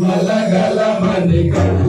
Malagala Manikala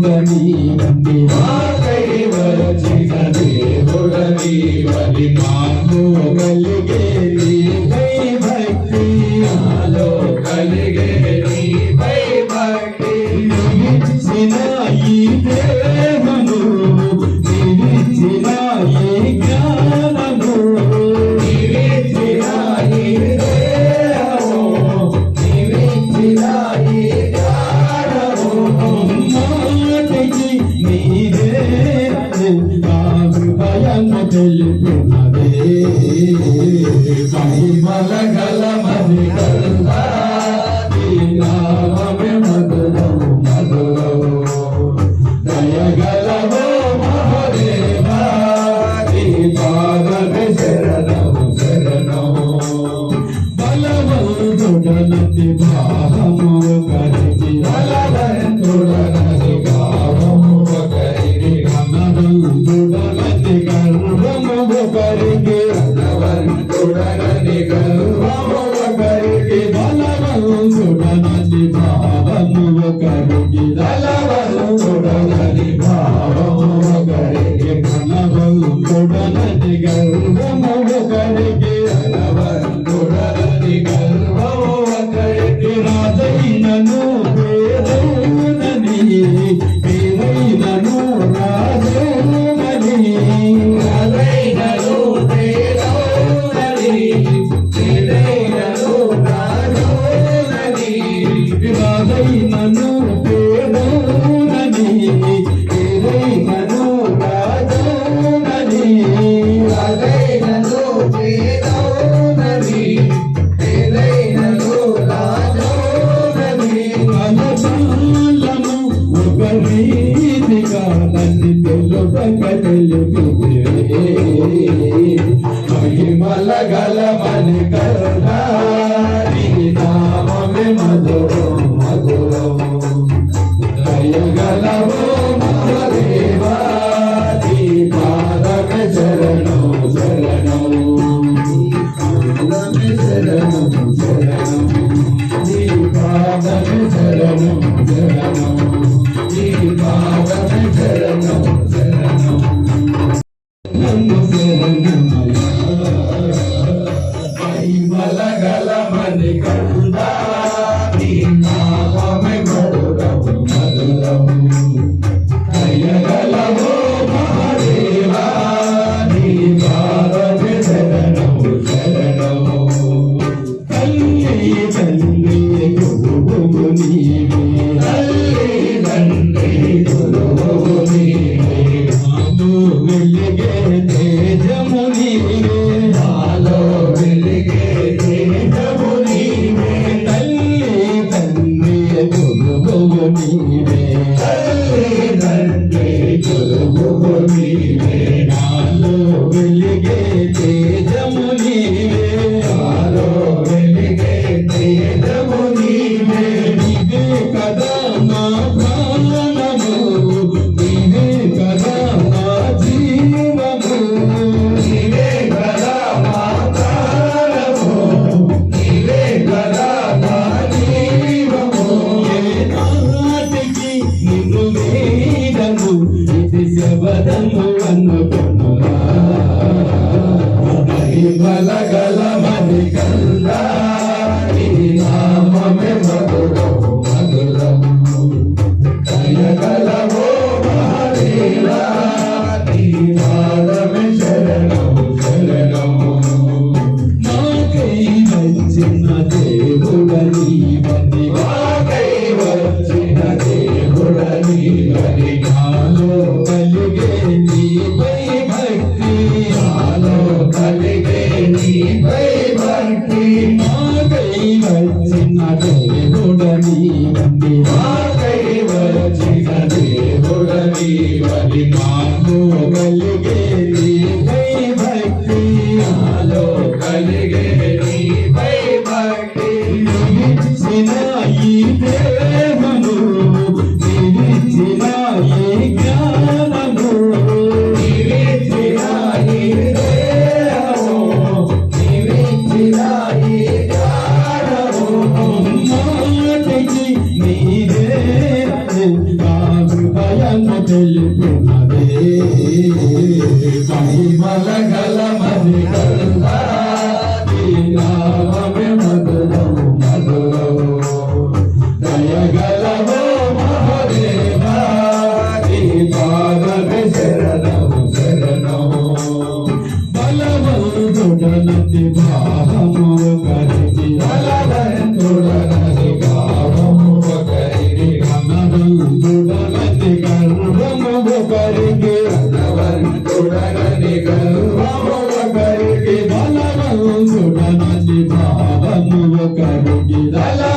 దేవుడనీవని మా కైవలచిన దేవుడనీవని మాకు కలిగేది. సంహిమల గల మని గల్లా నీదను ఇది శబదము అనుకును Balaga Kalpi, Mangai, Mangai, Mangai, Mangai, మహిమల గలమని కల్లా lọ́kàrògì lálá.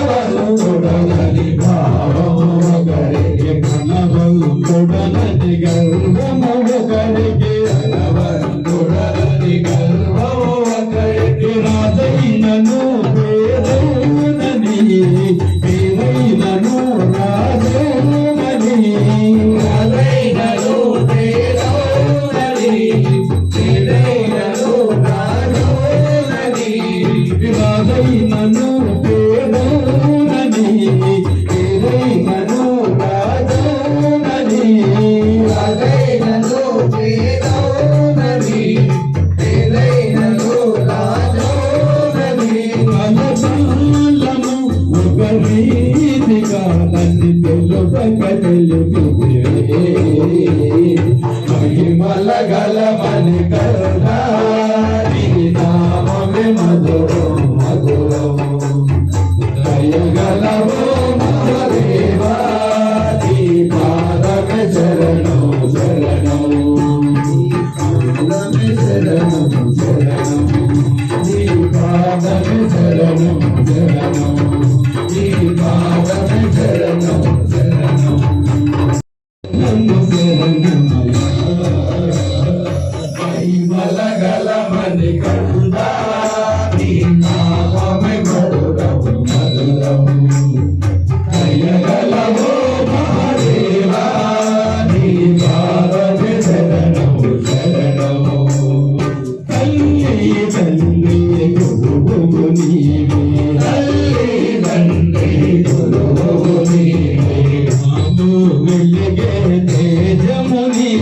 భేదముని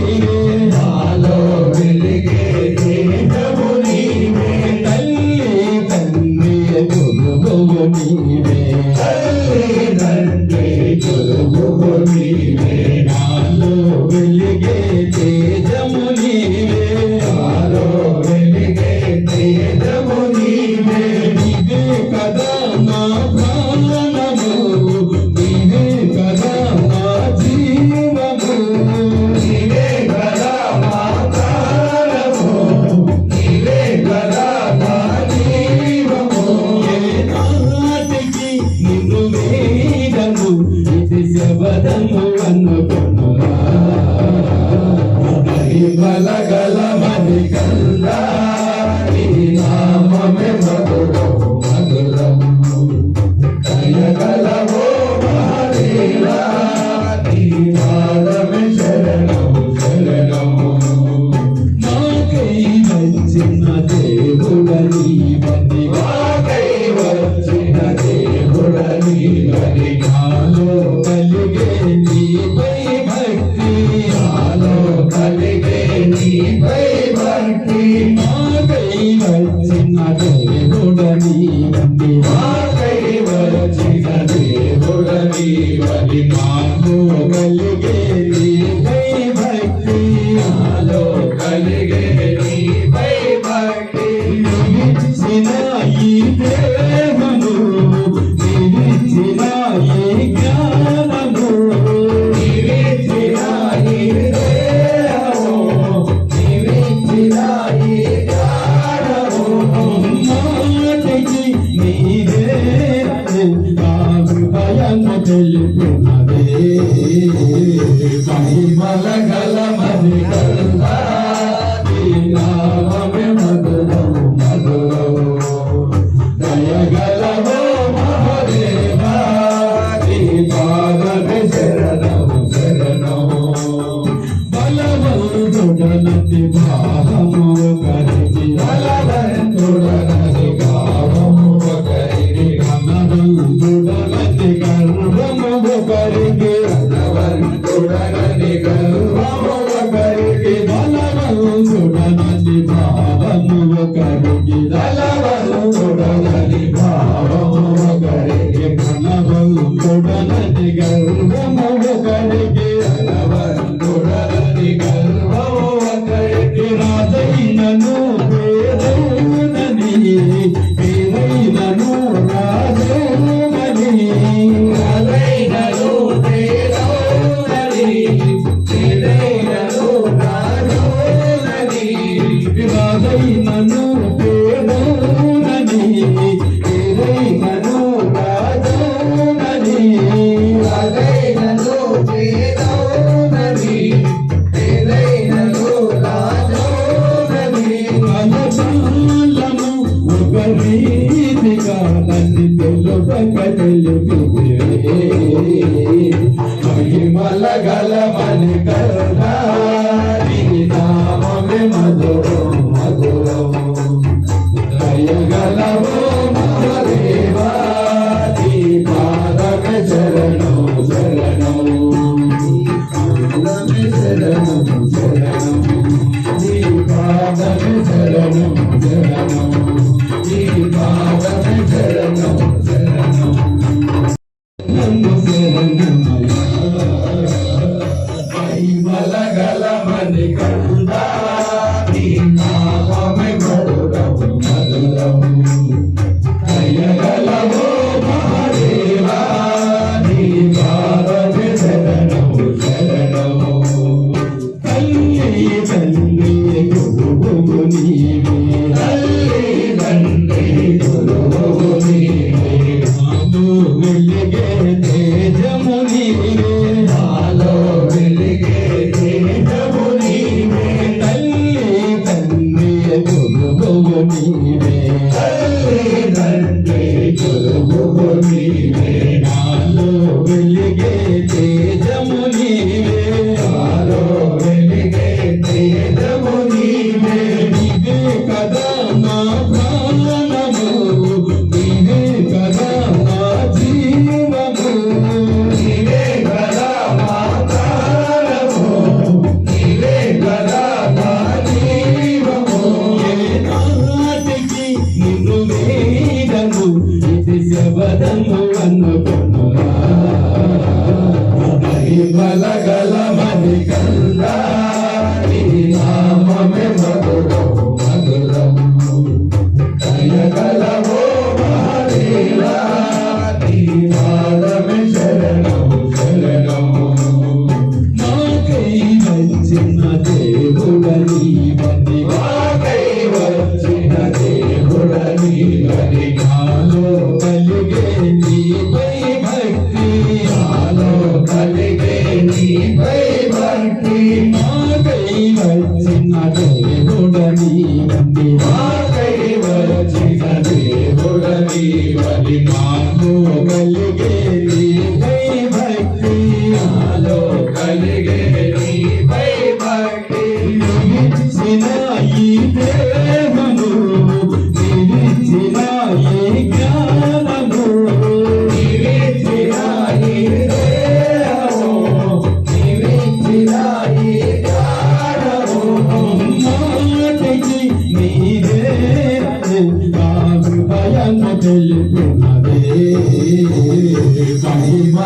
మహిమల hey, hey, పాదమే శరణం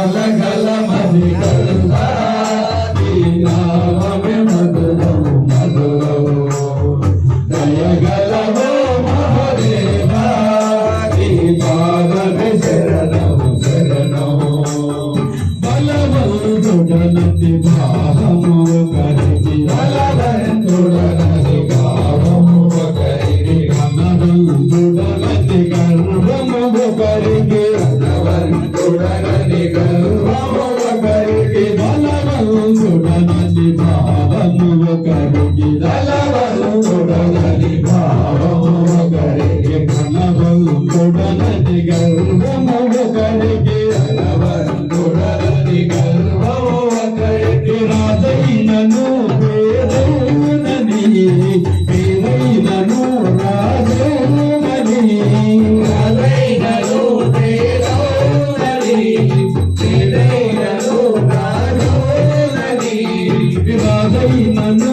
మహిమల மனோ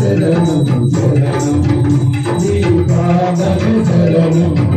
శరణం శరణం నీ పాదమే శరణం.